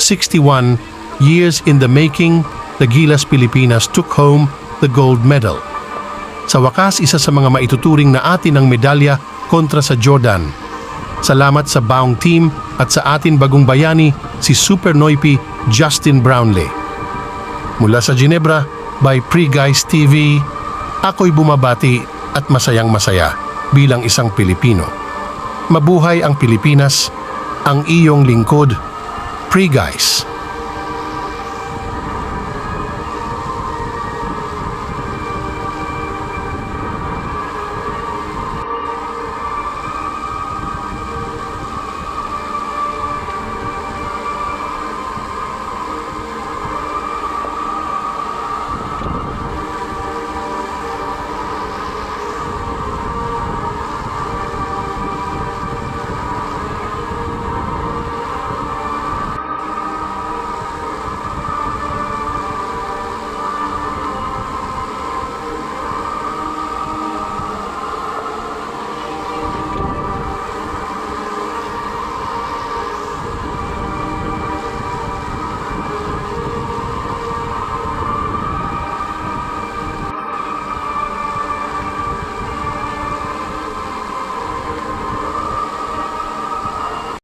61 years in the making, the Gilas Pilipinas took home the gold medal. Sa wakas, isa sa mga maituturing na atin ang medalya kontra sa Jordan. Salamat sa Baong Team at sa atin bagong bayani, si Super Noipi Justin Brownlee. Mula sa Ginebra, by Pre Guys TV, ako'y bumabati at masayang masaya bilang isang Pilipino. Mabuhay ang Pilipinas, ang iyong lingkod, Pre Guys.